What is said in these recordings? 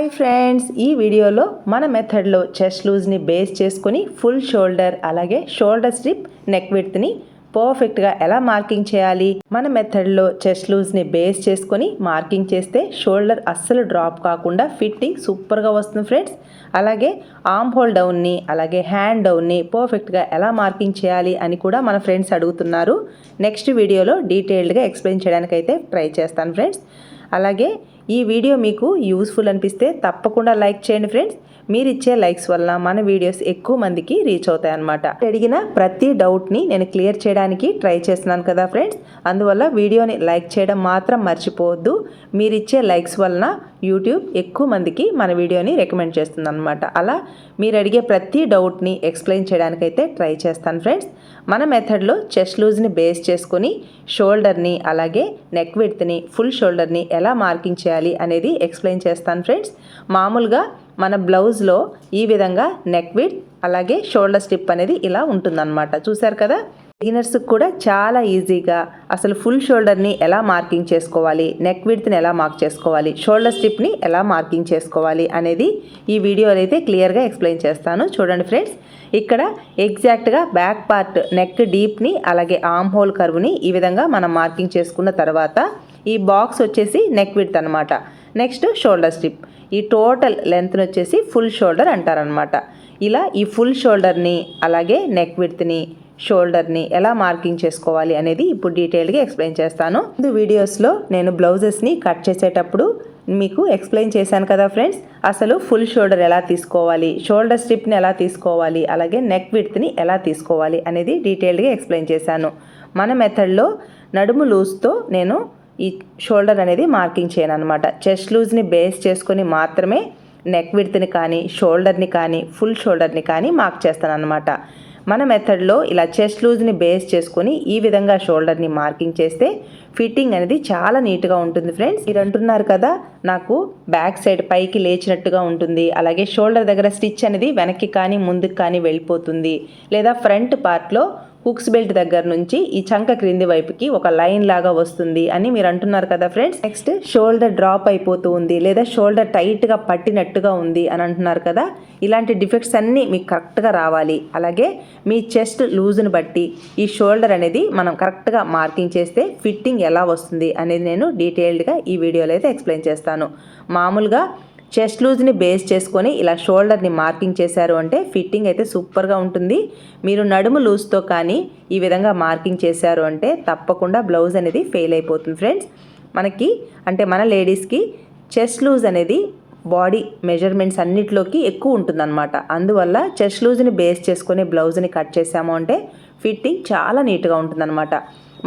Hi friends. ఈ వీడియోలో మన మెథడ్లో చెస్ట్ లూజ్ని బేస్ చేసుకొని ఫుల్ షోల్డర్ అలాగే షోల్డర్ స్ట్రిప్ నెక్ విడ్త్ని పర్ఫెక్ట్గా ఎలా మార్కింగ్ చేయాలి? మన మెథడ్లో చెస్ట్ లూజ్ని బేస్ చేసుకొని మార్కింగ్ చేస్తే షోల్డర్ అస్సలు డ్రాప్ కాకుండా ఫిట్టింగ్ సూపర్గా వస్తుంది ఫ్రెండ్స్. అలాగే ఆర్మ్ హోల్ డౌన్ని అలాగే హ్యాండ్ డౌన్ని పర్ఫెక్ట్గా ఎలా మార్కింగ్ చేయాలి అని కూడా మన ఫ్రెండ్స్ అడుగుతున్నారు. నెక్స్ట్ వీడియోలో డీటెయిల్డ్గా ఎక్స్ప్లెయిన్ చేయడానికైతే ట్రై చేస్తాను ఫ్రెండ్స్. అలాగే ఈ వీడియో మీకు యూస్ఫుల్ అనిపిస్తే తప్పకుండా లైక్ చేయండి ఫ్రెండ్స్. మీరు ఇచ్చే లైక్స్ వల్ల మన వీడియోస్ ఎక్కువ మందికి రీచ్ అవుతాయి అనమాట అడిగిన ప్రతి డౌట్ని నేను క్లియర్ చేయడానికి ట్రై చేస్తున్నాను కదా ఫ్రెండ్స్. అందువల్ల వీడియోని లైక్ చేయడం మాత్రం మర్చిపోవద్దు. మీరు ఇచ్చే లైక్స్ వలన యూట్యూబ్ ఎక్కువ మందికి మన వీడియోని రికమెండ్ చేస్తుంది అనమాట అలా మీరు అడిగే ప్రతి డౌట్ని ఎక్స్ప్లెయిన్ చేయడానికైతే ట్రై చేస్తాను ఫ్రెండ్స్. మన మెథడ్లో చెస్ట్ లూజ్ని బేస్ చేసుకొని షోల్డర్ని అలాగే నెక్ విడ్త్ని ఫుల్ షోల్డర్ని ఎలా మార్కింగ్ చేయాలి అనేది ఎక్స్ప్లెయిన్ చేస్తాను ఫ్రెండ్స్. మామూలుగా మన బ్లౌజ్లో ఈ విధంగా నెక్ విడ్ అలాగే షోల్డర్ స్టిప్ అనేది ఇలా ఉంటుందన్నమాట. చూసారు కదా? బిగినర్స్కి కూడా చాలా ఈజీగా అసలు ఫుల్ షోల్డర్ని ఎలా మార్కింగ్ చేసుకోవాలి నెక్ విడ్త్ని ఎలా మార్క్ చేసుకోవాలి షోల్డర్ స్ట్రిప్ని ఎలా మార్కింగ్ చేసుకోవాలి అనేది ఈ వీడియోలో అయితే క్లియర్గా ఎక్స్ప్లెయిన్ చేస్తాను. చూడండి ఫ్రెండ్స్ ఇక్కడ ఎగ్జాక్ట్గా బ్యాక్ పార్ట్ నెక్ డీప్ని అలాగే ఆమ్ హోల్ కర్వ్ని ఈ విధంగా మనం మార్కింగ్ చేసుకున్న తర్వాత ఈ బాక్స్ వచ్చేసి నెక్ విడ్త్ అనమాట నెక్స్ట్ షోల్డర్ స్ట్రిప్. ఈ టోటల్ లెంత్ని వచ్చేసి ఫుల్ షోల్డర్ అంటారనమాట ఇలా ఈ ఫుల్ షోల్డర్ని అలాగే నెక్ విడ్త్ని షోల్డర్ని ఎలా మార్కింగ్ చేసుకోవాలి అనేది ఇప్పుడు డీటెయిల్గా ఎక్స్ప్లెయిన్ చేస్తాను. ముందు వీడియోస్లో నేను బ్లౌజెస్ని కట్ చేసేటప్పుడు మీకు ఎక్స్ప్లెయిన్ చేశాను కదా ఫ్రెండ్స్? అసలు ఫుల్ షోల్డర్ ఎలా తీసుకోవాలి షోల్డర్ స్ట్రిప్ని ఎలా తీసుకోవాలి అలాగే నెక్ విడ్త్ని ఎలా తీసుకోవాలి అనేది డీటెయిల్డ్గా ఎక్స్ప్లెయిన్ చేశాను. మన మెథడ్లో నడుము లూజ్తో నేను ఈ షోల్డర్ అనేది మార్కింగ్ చేయను అనమాట చెస్ట్ లూజ్ని బేస్ చేసుకొని మాత్రమే నెక్ విడ్త్ని కానీ షోల్డర్ని కానీ ఫుల్ షోల్డర్ని కానీ మార్క్ చేస్తాను అనమాట మన మెథడ్లో ఇలా చెస్ట్ లూజ్ని బేస్ చేసుకొని ఈ విధంగా షోల్డర్ని మార్కింగ్ చేస్తే ఫిట్టింగ్ అనేది చాలా నీట్గా ఉంటుంది ఫ్రెండ్స్. మీరు అంటున్నారు కదా నాకు బ్యాక్ సైడ్ పైకి లేచినట్టుగా ఉంటుంది. అలాగే షోల్డర్ దగ్గర స్టిచ్ అనేది వెనక్కి కానీ ముందుకు కానీ వెళ్ళిపోతుంది. లేదా ఫ్రంట్ పార్ట్లో హుక్స్ బెల్ట్ దగ్గర నుంచి ఈ చంక క్రింది వైపుకి ఒక లైన్ లాగా వస్తుంది అని మీరు అంటున్నారు కదా ఫ్రెండ్స్? నెక్స్ట్ షోల్డర్ డ్రాప్ అయిపోతూ ఉంది లేదా షోల్డర్ టైట్గా పట్టినట్టుగా ఉంది అని అంటున్నారు కదా? ఇలాంటి డిఫెక్ట్స్ అన్నీ మీకు కరెక్ట్గా రావాలి. అలాగే మీ చెస్ట్ లూజ్ని బట్టి ఈ షోల్డర్ అనేది మనం కరెక్ట్గా మార్కింగ్ చేస్తే ఫిట్టింగ్ ఎలా వస్తుంది అనేది నేను డీటెయిల్డ్గా ఈ వీడియోలో అయితే ఎక్స్ప్లెయిన్ చేస్తాను. మామూలుగా చెస్ట్ లూజ్ని బేస్ చేసుకొని ఇలా షోల్డర్ని మార్కింగ్ చేశారు అంటే ఫిట్టింగ్ అయితే సూపర్గా ఉంటుంది. మీరు నడుము లూజ్తో కానీ ఈ విధంగా మార్కింగ్ చేశారు అంటే తప్పకుండా బ్లౌజ్ అనేది ఫెయిల్ అయిపోతుంది ఫ్రెండ్స్. మనకి అంటే మన లేడీస్కి చెస్ట్ లూజ్ అనేది బాడీ మెజర్మెంట్స్ అన్నిటిలోకి ఎక్కువ ఉంటుందన్నమాట. అందువల్ల చెస్ట్ లూజ్ని బేస్ చేసుకొని బ్లౌజ్ని కట్ చేసాము అంటే ఫిట్టింగ్ చాలా నీట్గా ఉంటుందన్నమాట.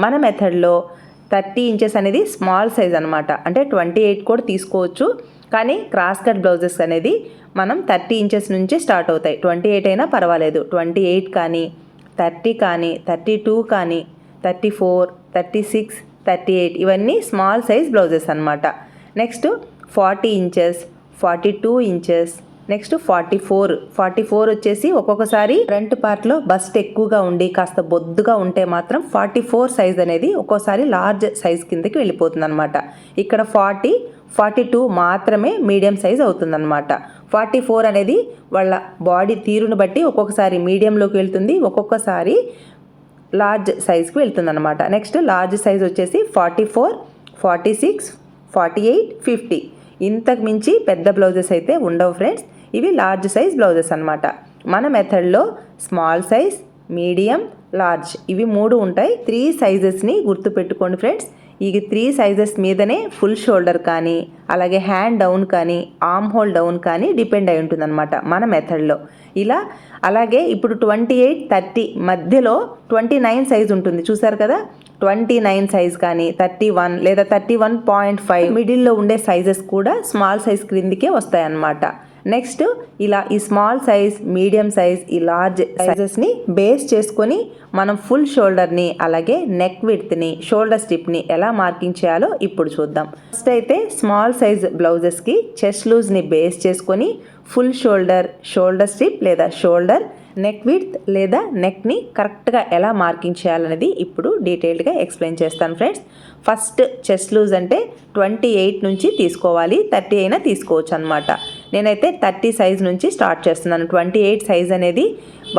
మన మెథడ్లో థర్టీ ఇంచెస్ అనేది స్మాల్ సైజ్ అనమాట అంటే ట్వంటీ ఎయిట్ కూడా తీసుకోవచ్చు. కానీ క్రాస్ కట్ బ్లౌజెస్ అనేది మనం థర్టీ ఇంచెస్ నుంచి స్టార్ట్ అవుతాయి. ట్వంటీ ఎయిట్ అయినా పర్వాలేదు. ట్వంటీ ఎయిట్ కానీ థర్టీ కానీ థర్టీ టూ కానీ thirty four thirty six thirty eight ఇవన్నీ స్మాల్ సైజ్ బ్లౌజెస్ అనమాట next forty inches forty two inches next forty four. Forty four వచ్చేసి ఒక్కొక్కసారి ఫ్రంట్ పార్ట్లో బస్ట్ ఎక్కువగా ఉండి కాస్త బొద్దుగా ఉంటే మాత్రం ఫార్టీ ఫోర్ సైజ్ అనేది ఒక్కోసారి లార్జ్ సైజ్ కిందకి వెళ్ళిపోతుంది అనమాట ఇక్కడ ఫార్టీ ఫార్టీ టూ మాత్రమే మీడియం సైజ్ అవుతుందన్నమాట. ఫార్టీ ఫోర్ అనేది వాళ్ళ బాడీ తీరును బట్టి ఒక్కొక్కసారి మీడియంలోకి వెళ్తుంది ఒక్కొక్కసారి లార్జ్ సైజ్కి వెళ్తుంది అనమాట నెక్స్ట్ లార్జ్ సైజ్ వచ్చేసి forty four forty six forty eight fifty. ఇంతకు మించి పెద్ద బ్లౌజెస్ అయితే ఉండవు ఫ్రెండ్స్. ఇవి లార్జ్ సైజ్ బ్లౌజెస్ అనమాట మన మెథడ్లో స్మాల్ సైజ్ మీడియం లార్జ్ ఇవి మూడు ఉంటాయి. త్రీ సైజెస్ని గుర్తుపెట్టుకోండి ఫ్రెండ్స్. ఈ త్రీ సైజెస్ మీదనే ఫుల్ షోల్డర్ కానీ అలాగే హ్యాండ్ డౌన్ కానీ ఆర్మ్ హోల్ డౌన్ కానీ డిపెండ్ అయి ఉంటుందన్నమాట మన మెథడ్లో. ఇలా అలాగే ఇప్పుడు ట్వంటీ ఎయిట్ థర్టీ మధ్యలో ట్వంటీ నైన్ సైజ్ ఉంటుంది. చూసారు కదా? ట్వంటీ నైన్ సైజ్ కానీ థర్టీ వన్ లేదా థర్టీ వన్ పాయింట్ ఫైవ్ మిడిల్లో ఉండే సైజెస్ కూడా స్మాల్ సైజ్ క్రిందికే వస్తాయన్నమాట. నెక్స్ట్ ఇలా ఈ స్మాల్ సైజ్ మీడియం సైజ్ ఈ లార్జ్ సైజెస్ని బేస్ చేసుకొని మనం ఫుల్ షోల్డర్ని అలాగే నెక్ విడ్త్ని షోల్డర్ స్టిప్ని ఎలా మార్కింగ్ చేయాలో ఇప్పుడు చూద్దాం. ఫస్ట్ అయితే స్మాల్ సైజ్ బ్లౌజెస్కి చెస్ట్ లూజ్ని బేస్ చేసుకొని ఫుల్ షోల్డర్ షోల్డర్ స్టిప్ లేదా షోల్డర్ నెక్ విడ్త్ లేదా నెక్ని కరెక్ట్గా ఎలా మార్కింగ్ చేయాలనేది ఇప్పుడు డీటెయిల్డ్గా ఎక్స్ప్లెయిన్ చేస్తాను ఫ్రెండ్స్ ఫస్ట్ చెస్ట్ లూజ్ అంటే ట్వంటీ ఎయిట్ నుంచి తీసుకోవాలి థర్టీ అయినా తీసుకోవచ్చు అనమాట నేనైతే థర్టీ సైజ్ నుంచి స్టార్ట్ చేస్తున్నాను. ట్వంటీ ఎయిట్ సైజ్ అనేది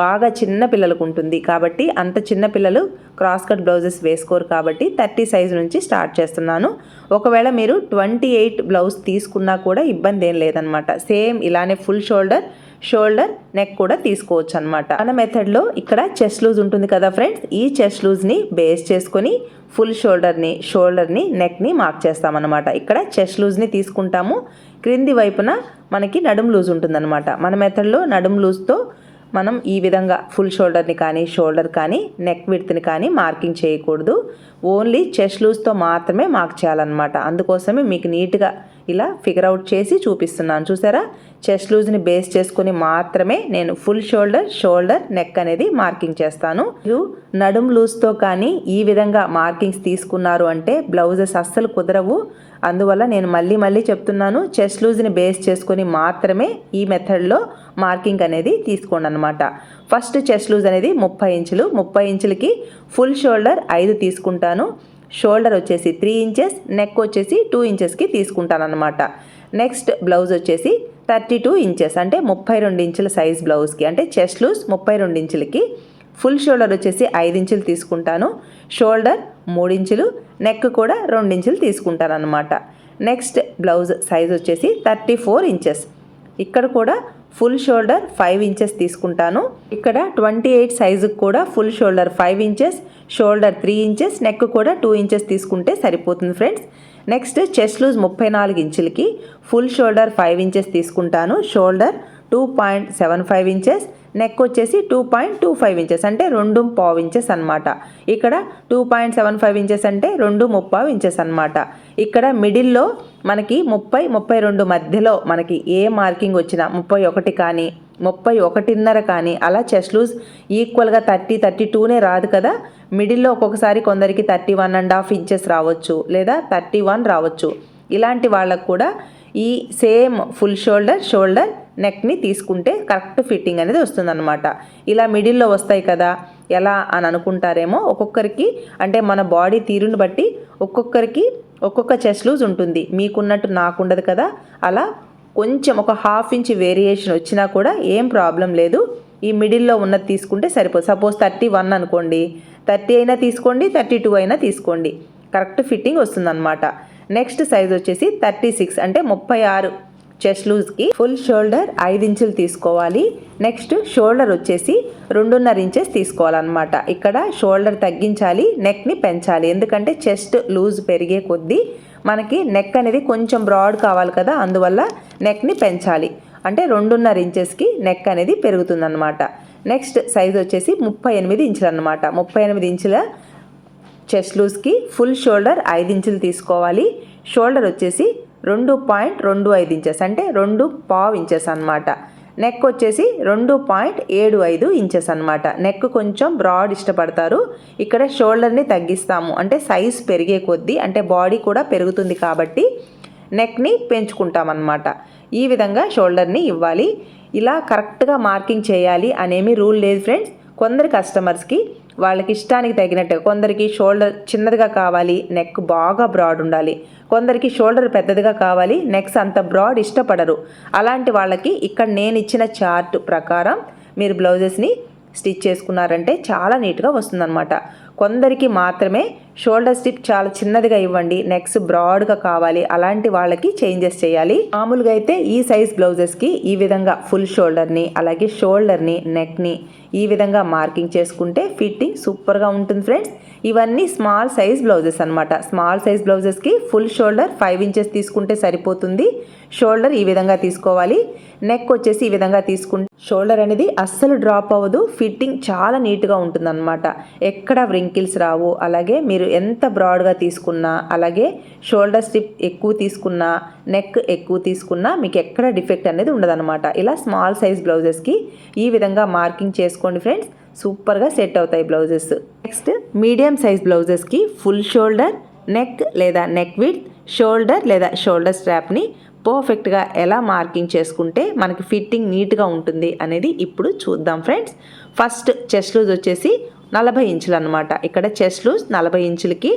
బాగా చిన్న పిల్లలకు ఉంటుంది. కాబట్టి అంత చిన్న పిల్లలు క్రాస్ కట్ బ్లౌజెస్ వేసుకోరు కాబట్టి థర్టీ సైజ్ నుంచి స్టార్ట్ చేస్తున్నాను. ఒకవేళ మీరు ట్వంటీ ఎయిట్ బ్లౌజ్ తీసుకున్నా కూడా ఇబ్బంది ఏం లేదనమాట సేమ్ ఇలానే ఫుల్ షోల్డర్ షోల్డర్ నెక్ కూడా తీసుకోవచ్చు అనమాట మన మెథడ్లో ఇక్కడ చెస్ట్ లూజ్ ఉంటుంది కదా ఫ్రెండ్స్? ఈ చెస్ట్ లూజ్ని బేస్ చేసుకొని ఫుల్ షోల్డర్ని షోల్డర్ని నెక్ని మార్క్ చేస్తామన్నమాట. ఇక్కడ చెస్ట్ లూజ్ని తీసుకుంటాము. క్రింది వైపున మనకి నడుము లూజ్ ఉంటుందన్నమాట. మన మెథడ్లో నడుము లూజ్తో మనం ఈ విధంగా ఫుల్ షోల్డర్ని కానీ షోల్డర్ కానీ నెక్ విడ్త్ని కానీ మార్కింగ్ చేయకూడదు. ఓన్లీ చెస్ట్ లూజ్తో మాత్రమే మార్క్ చేయాలన్నమాట. అందుకోసమే మీకు నీట్గా ఇలా ఫిగర్ అవుట్ చేసి చూపిస్తున్నాను. చూసారా? చెస్ట్ లూజ్ని బేస్ చేసుకొని మాత్రమే నేను ఫుల్ షోల్డర్ షోల్డర్ నెక్ అనేది మార్కింగ్ చేస్తాను. మీరు నడుం లూజ్తో కానీ ఈ విధంగా మార్కింగ్స్ తీసుకున్నారు అంటే బ్లౌజెస్ అస్సలు కుదరవు. అందువల్ల నేను మళ్ళీ మళ్ళీ చెప్తున్నాను చెస్ట్ లూజ్ని బేస్ చేసుకొని మాత్రమే ఈ మెథడ్లో మార్కింగ్ అనేది తీసుకోండి అనమాట ఫస్ట్ చెస్ట్ లూజ్ అనేది ముప్పై ఇంచులు ముప్పై ఇంచులకి ఫుల్ షోల్డర్ ఐదు తీసుకుంటాను. షోల్డర్ వచ్చేసి త్రీ ఇంచెస్ నెక్ వచ్చేసి టూ ఇంచెస్కి తీసుకుంటాను అనమాట నెక్స్ట్ బ్లౌజ్ వచ్చేసి థర్టీ టూ ఇంచెస్ అంటే ముప్పై రెండు ఇంచుల సైజ్ బ్లౌజ్కి అంటే చెస్ట్ లూజ్ ముప్పై రెండు ఇంచులకి ఫుల్ షోల్డర్ వచ్చేసి ఐదు ఇంచులు తీసుకుంటాను. షోల్డర్ మూడించులు నెక్ కూడా రెండించులు తీసుకుంటాను అనమాట నెక్స్ట్ బ్లౌజ్ సైజ్ వచ్చేసి థర్టీ ఫోర్ ఇంచెస్. ఇక్కడ కూడా ఫుల్ షోల్డర్ ఫైవ్ ఇంచెస్ తీసుకుంటాను. ఇక్కడ ట్వంటీ ఎయిట్ సైజుకి కూడా full shoulder five inches shoulder three inches neck కూడా టూ ఇంచెస్ తీసుకుంటే సరిపోతుంది ఫ్రెండ్స్. నెక్స్ట్ చెస్ట్ లూజ్ ముప్పై నాలుగు ఇంచులకి ఫుల్ షోల్డర్ ఫైవ్ ఇంచెస్ తీసుకుంటాను. Shoulder two point seven five inches neck వచ్చేసి two point two five inches అంటే రెండు పావు ఇంచెస్ అనమాట ఇక్కడ two point seven five inches అంటే రెండు ముప్పావు ఇంచెస్ అనమాట ఇక్కడ మిడిల్లో మనకి ముప్పై ముప్పై రెండు మధ్యలో మనకి ఏ మార్కింగ్ వచ్చినా ముప్పై ఒకటి కానీ ముప్పై ఒకటిన్నర కానీ అలా చెస్ట్ లూజ్ ఈక్వల్గా థర్టీ థర్టీ టూనే రాదు కదా. మిడిల్లో ఒక్కొక్కసారి కొందరికి thirty one and half inches రావచ్చు లేదా థర్టీ వన్ రావచ్చు. ఇలాంటి వాళ్ళకు కూడా ఈ సేమ్ ఫుల్ షోల్డర్ షోల్డర్ నెక్ని తీసుకుంటే కరెక్ట్ ఫిట్టింగ్ అనేది వస్తుందన్నమాట. ఇలా మిడిల్లో వస్తాయి కదా ఎలా అని అనుకుంటారేమో ఒక్కొక్కరికి అంటే మన బాడీ తీరుని బట్టి ఒక్కొక్కరికి ఒక్కొక్క చెస్ట్ లూజ్ ఉంటుంది. మీకున్నట్టు నాకుండదు కదా అలా కొంచెం ఒక హాఫ్ ఇంచ్ వేరియేషన్ వచ్చినా కూడా ఏం ప్రాబ్లం లేదు. ఈ మిడిల్లో ఉన్నది తీసుకుంటే సరిపోదు. సపోజ్ థర్టీ వన్ అనుకోండి థర్టీ అయినా తీసుకోండి థర్టీ టూ అయినా తీసుకోండి. కరెక్ట్ ఫిట్టింగ్ వస్తుందన్నమాట. నెక్స్ట్ సైజ్ వచ్చేసి థర్టీ సిక్స్ అంటే ముప్పై ఆరు చెస్ట్ లూజ్కి ఫుల్ షోల్డర్ ఐదు ఇంచులు తీసుకోవాలి. నెక్స్ట్ షోల్డర్ వచ్చేసి రెండున్నర ఇంచెస్ తీసుకోవాలన్నమాట. ఇక్కడ షోల్డర్ తగ్గించాలి నెక్ని పెంచాలి. ఎందుకంటే చెస్ట్ లూజ్ పెరిగే కొద్దీ మనకి నెక్ అనేది కొంచెం బ్రాడ్ కావాలి కదా అందువల్ల నెక్ని పెంచాలి. అంటే రెండున్నర ఇంచెస్కి నెక్ అనేది పెరుగుతుందన్నమాట. నెక్స్ట్ సైజ్ వచ్చేసి ముప్పై ఎనిమిది ఇంచులు అనమాట ముప్పై ఎనిమిది ఇంచుల చెస్ట్ లూజ్కి ఫుల్ షోల్డర్ ఐదు ఇంచులు తీసుకోవాలి. షోల్డర్ వచ్చేసి రెండు పాయింట్ రెండు ఐదు ఇంచెస్ అంటే రెండు పావు ఇంచెస్ అనమాట నెక్ వచ్చేసి రెండు పాయింట్ ఏడు ఐదు ఇంచెస్ అనమాట నెక్ కొంచెం బ్రాడ్ ఇష్టపడతారు. ఇక్కడ షోల్డర్ని తగ్గిస్తాము. అంటే సైజ్ పెరిగే కొద్దీ అంటే బాడీ కూడా పెరుగుతుంది కాబట్టి నెక్ని పెంచుకుంటామన్నమాట ఈ విధంగా షోల్డర్ని ఇవ్వాలి. ఇలా కరెక్ట్గా మార్కింగ్ చేయాలి అనేమి రూల్ లేదు ఫ్రెండ్స్ కొందరు కస్టమర్స్కి వాళ్ళకి ఇష్టానికి తగినట్టు. కొందరికి షోల్డర్ చిన్నదిగా కావాలి నెక్ బాగా బ్రాడ్ ఉండాలి. కొందరికి షోల్డర్ పెద్దదిగా కావాలి నెక్స్ అంత బ్రాడ్ ఇష్టపడరు. అలాంటి వాళ్ళకి ఇక్కడ నేను ఇచ్చిన చార్ట్ ప్రకారం మీరు బ్లౌజెస్ని స్టిచ్ చేసుకున్నారంటే చాలా నీట్గా వస్తుందన్నమాట. కొందరికి మాత్రమే షోల్డర్ స్టిప్ చాలా చిన్నదిగా ఇవ్వండి. నెక్స్ బ్రాడ్గా కావాలి. అలాంటి వాళ్ళకి చేంజెస్ చేయాలి. మామూలుగా అయితే ఈ సైజ్ బ్లౌజెస్కి ఈ విధంగా ఫుల్ షోల్డర్ని అలాగే షోల్డర్ని నెక్ని ఈ విధంగా మార్కింగ్ చేసుకుంటే ఫిట్టింగ్ సూపర్గా ఉంటుంది ఫ్రెండ్స్ ఇవన్నీ స్మాల్ సైజ్ బ్లౌజెస్ అనమాట స్మాల్ సైజ్ బ్లౌజెస్కి ఫుల్ షోల్డర్ ఫైవ్ ఇంచెస్ తీసుకుంటే సరిపోతుంది. షోల్డర్ ఈ విధంగా తీసుకోవాలి. నెక్ వచ్చేసి ఈ విధంగా తీసుకుంటే షోల్డర్ అనేది అస్సలు డ్రాప్ అవ్వదు. ఫిట్టింగ్ చాలా నీట్గా ఉంటుందన్నమాట. ఎక్కడ వ్రింకిల్స్ రావు. అలాగే మీరు ఎంత బ్రాడ్గా తీసుకున్నా అలాగే షోల్డర్ స్టిప్ ఎక్కువ తీసుకున్నా నెక్ ఎక్కువ తీసుకున్నా మీకు ఎక్కడ డిఫెక్ట్ అనేది ఉండదన్నమాట. ఇలా స్మాల్ సైజ్ బ్లౌజెస్కి ఈ విధంగా మార్కింగ్ చేసుకోండి ఫ్రెండ్స్. సూపర్గా సెట్ అవుతాయి బ్లౌజెస్. నెక్స్ట్ మీడియం సైజ్ బ్లౌజెస్కి ఫుల్ షోల్డర్ నెక్ లేదా నెక్ విత్ షోల్డర్ లేదా షోల్డర్ స్ట్రాప్ని పర్ఫెక్ట్గా ఎలా మార్కింగ్ చేసుకుంటే మనకి ఫిట్టింగ్ నీట్గా ఉంటుంది అనేది ఇప్పుడు చూద్దాం ఫ్రెండ్స్. ఫస్ట్ చెస్ట్ లూజ్ వచ్చేసి నలభై ఇంచులు అనమాట ఇక్కడ చెస్ట్ లూజ్ నలభై ఇంచులకి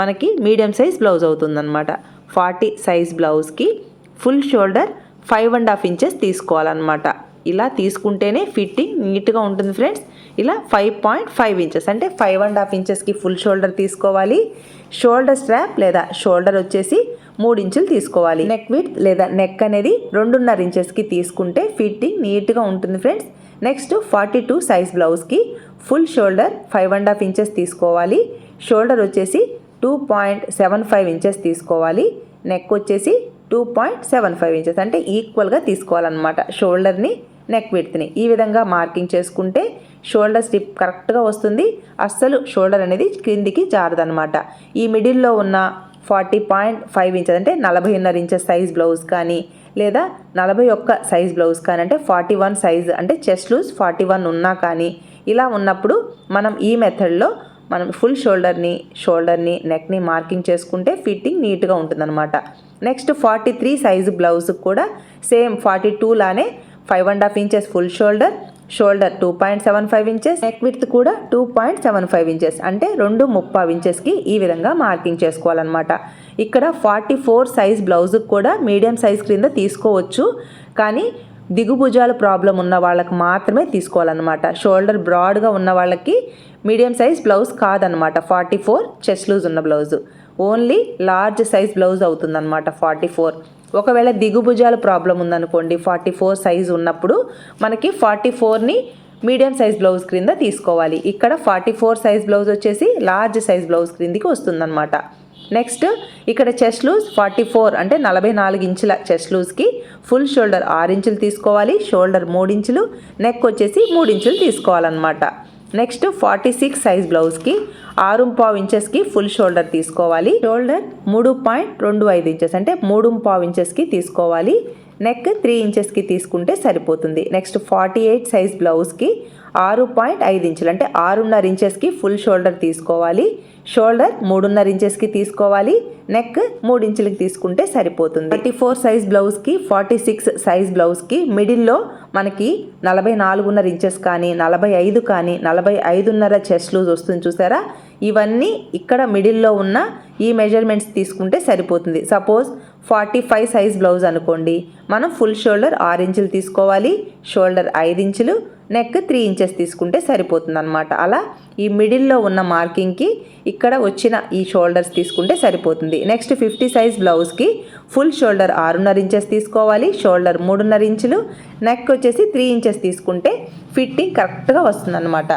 మనకి మీడియం సైజ్ బ్లౌజ్ అవుతుందన్నమాట. ఫార్టీ సైజ్ బ్లౌజ్కి full shoulder five and half inches తీసుకోవాలన్నమాట. ఇలా తీసుకుంటేనే ఫిట్టింగ్ నీట్గా ఉంటుంది ఫ్రెండ్స్ ఇలా ఫైవ్ పాయింట్ ఫైవ్ ఇంచెస్ అంటే ఫైవ్ అండ్ హాఫ్ ఇంచెస్కి ఫుల్ షోల్డర్ తీసుకోవాలి. షోల్డర్ స్ట్రాప్ లేదా షోల్డర్ వచ్చేసి మూడు ఇంచులు తీసుకోవాలి. నెక్ విత్ లేదా నెక్ అనేది రెండున్నర ఇంచెస్కి తీసుకుంటే ఫిట్టింగ్ నీట్గా ఉంటుంది friends next forty two size బ్లౌజ్కి full shoulder five and half inches తీసుకోవాలి. షోల్డర్ వచ్చేసి two point seven five inches తీసుకోవాలి. నెక్ వచ్చేసి two point seven five inches అంటే ఈక్వల్గా తీసుకోవాలన్నమాట షోల్డర్ని నెక్ విడ్త్ని. ఈ విధంగా మార్కింగ్ చేసుకుంటే షోల్డర్ స్టిప్ కరెక్ట్గా వస్తుంది. అస్సలు షోల్డర్ అనేది క్రిందికి జారదనమాట ఈ మిడిల్లో ఉన్న ఫార్టీ పాయింట్ ఫైవ్ ఇంచెస్ అంటే నలభైన్నర ఇంచెస్ సైజ్ బ్లౌజ్ కానీ లేదా నలభై ఒక్క సైజ్ బ్లౌజ్ కానీ అంటే ఫార్టీ వన్ సైజ్ అంటే చెస్ట్ లూజ్ ఫార్టీ వన్ ఉన్నా కానీ ఇలా ఉన్నప్పుడు మనం ఈ మెథడ్లో మనం ఫుల్ షోల్డర్ని షోల్డర్ని నెక్ని మార్కింగ్ చేసుకుంటే ఫిట్టింగ్ నీట్గా ఉంటుందన్నమాట. నెక్స్ట్ ఫార్టీ త్రీ సైజు బ్లౌజ్కి కూడా సేమ్ ఫార్టీ టూ లానే five and half inches full shoulder shoulder two point seven five inches neck width కూడా two point seven five inches. అంటే రెండు ముప్పై ఇంచెస్కి ఈ విధంగా మార్కింగ్ చేసుకోవాలన్నమాట. ఇక్కడ ఫార్టీ ఫోర్ సైజ్ బ్లౌజ్కి కూడా మీడియం సైజ్ క్రింద తీసుకోవచ్చు. కానీ దిగుభుజాల ప్రాబ్లం ఉన్న వాళ్ళకి మాత్రమే తీసుకోవాలన్నమాట. షోల్డర్ బ్రాడ్గా ఉన్న వాళ్ళకి మీడియం సైజ్ బ్లౌజ్ కాదనమాట ఫార్టీ ఫోర్ చెస్ట్ లూజ్ ఉన్న blouse. Only large size blouse అవుతుందన్నమాట ఫార్టీ ఫోర్. ఒకవేళ దిగుభుజాల ప్రాబ్లం ఉందనుకోండి ఫార్టీ ఫోర్ సైజ్ ఉన్నప్పుడు మనకి ఫార్టీ ఫోర్ని మీడియం సైజ్ బ్లౌజ్ క్రింద తీసుకోవాలి. ఇక్కడ ఫార్టీ ఫోర్ సైజ్ బ్లౌజ్ వచ్చేసి లార్జ్ సైజ్ బ్లౌజ్ క్రిందికి వస్తుందన్నమాట. నెక్స్ట్ ఇక్కడ చెస్ట్ లూజ్ ఫార్టీ ఫోర్ అంటే నలభై నాలుగు ఇంచుల చెస్ట్ లూజ్కి ఫుల్ షోల్డర్ ఆరు ఇంచులు తీసుకోవాలి షోల్డర్ మూడు ఇంచులు నెక్ వచ్చేసి మూడు ఇంచులు తీసుకోవాలన్నమాట. నెక్స్ట్ ఫార్టీ సిక్స్ సైజ్ బ్లౌజ్కి ఆరు పావు ఇంచెస్కి ఫుల్ షోల్డర్ తీసుకోవాలి. షోల్డర్ మూడు పాయింట్ రెండు ఐదు ఇంచెస్ అంటే మూడు పావు ఇంచెస్కి తీసుకోవాలి. నెక్ త్రీ ఇంచెస్కి తీసుకుంటే సరిపోతుంది. నెక్స్ట్ ఫార్టీ ఎయిట్ సైజ్ బ్లౌజ్కి ఆరు పాయింట్ ఐదు ఇంచులు. అంటే ఆరున్నర ఇంచెస్కి ఫుల్ షోల్డర్ తీసుకోవాలి. షోల్డర్ మూడున్నర ఇంచెస్కి తీసుకోవాలి. నెక్ మూడు ఇంచులకి తీసుకుంటే సరిపోతుంది. థర్టీ ఫోర్ సైజ్ బ్లౌజ్కి ఫార్టీ సిక్స్ సైజ్ బ్లౌజ్కి మిడిల్లో మనకి నలభై నాలుగున్నర ఇంచెస్ కానీ నలభై ఐదు కానీ నలభై ఐదున్నర చెస్ట్ లూజ్ వస్తుంది చూసారా? ఇవన్నీ ఇక్కడ మిడిల్లో ఉన్న ఈ మెజర్మెంట్స్ తీసుకుంటే సరిపోతుంది. Suppose forty five size blouse అనుకోండి. మనం ఫుల్ షోల్డర్ ఆరు ఇంచులు తీసుకోవాలి. షోల్డర్ ఐదు ఇంచులు. నెక్ త్రీ ఇంచెస్ తీసుకుంటే సరిపోతుంది అనమాట అలా ఈ మిడిల్లో ఉన్న మార్కింగ్కి ఇక్కడ వచ్చిన ఈ షోల్డర్స్ తీసుకుంటే సరిపోతుంది. నెక్స్ట్ ఫిఫ్టీ సైజ్ బ్లౌజ్కి ఫుల్ షోల్డర్ ఆరున్నర ఇంచెస్ తీసుకోవాలి. షోల్డర్ మూడున్నర ఇంచులు. నెక్ వచ్చేసి త్రీ ఇంచెస్ తీసుకుంటే ఫిట్టింగ్ కరెక్ట్గా వస్తుందన్నమాట.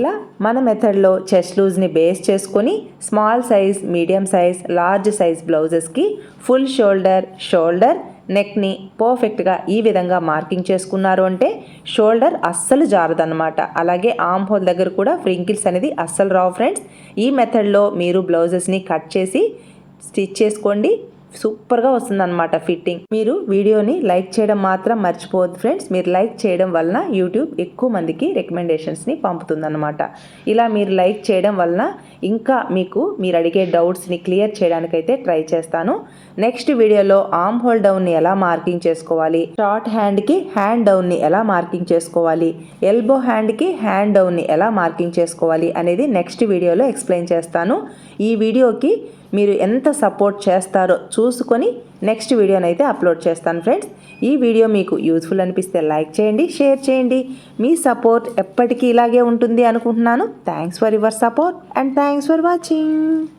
ఇలా మన మెథడ్లో చెస్ట్ లూజ్ని బేస్ చేసుకొని small size medium size large size బ్లౌజెస్కి full shoulder shoulder నెక్ని పర్ఫెక్ట్గా ఈ విధంగా మార్కింగ్ చేసుకున్నారు అంటే షోల్డర్ అస్సలు జారదన్నమాట. అలాగే ఆమ్ హోల్ దగ్గర కూడా ఫ్రింకిల్స్ అనేది అస్సలు రావు ఫ్రెండ్స్. ఈ మెథడ్లో మీరు బ్లౌజెస్ని కట్ చేసి స్టిచ్ చేసుకోండి. సూపర్గా వస్తుందన్నమాట ఫిట్టింగ్. మీరు వీడియోని లైక్ చేయడం మాత్రం మర్చిపోవద్దు ఫ్రెండ్స్. మీరు లైక్ చేయడం వలన యూట్యూబ్ ఎక్కువ మందికి రికమెండేషన్స్ని పంపుతుందన్నమాట. ఇలా మీరు లైక్ చేయడం వలన ఇంకా మీకు మీరు అడిగే డౌట్స్ని క్లియర్ చేయడానికైతే ట్రై చేస్తాను. నెక్స్ట్ వీడియోలో ఆమ్ హోల్ డౌన్ని ఎలా మార్కింగ్ చేసుకోవాలి? షార్ట్ హ్యాండ్కి హ్యాండ్ డౌన్ని ఎలా మార్కింగ్ చేసుకోవాలి? ఎల్బో హ్యాండ్కి హ్యాండ్ డౌన్ని ఎలా మార్కింగ్ చేసుకోవాలి అనేది నెక్స్ట్ వీడియోలో ఎక్స్ప్లెయిన్ చేస్తాను. ఈ వీడియోకి మీరు ఎంత సపోర్ట్ చేస్తారో చూసుకొని నెక్స్ట్ వీడియోనైతే అప్లోడ్ చేస్తాను ఫ్రెండ్స్ ఈ వీడియో మీకు యూజ్ఫుల్ అనిపిస్తే లైక్ చేయండి షేర్ చేయండి. మీ సపోర్ట్ ఎప్పటికీ ఇలాగే ఉంటుంది అనుకుంటున్నాను. Thanks for your support and thanks for watching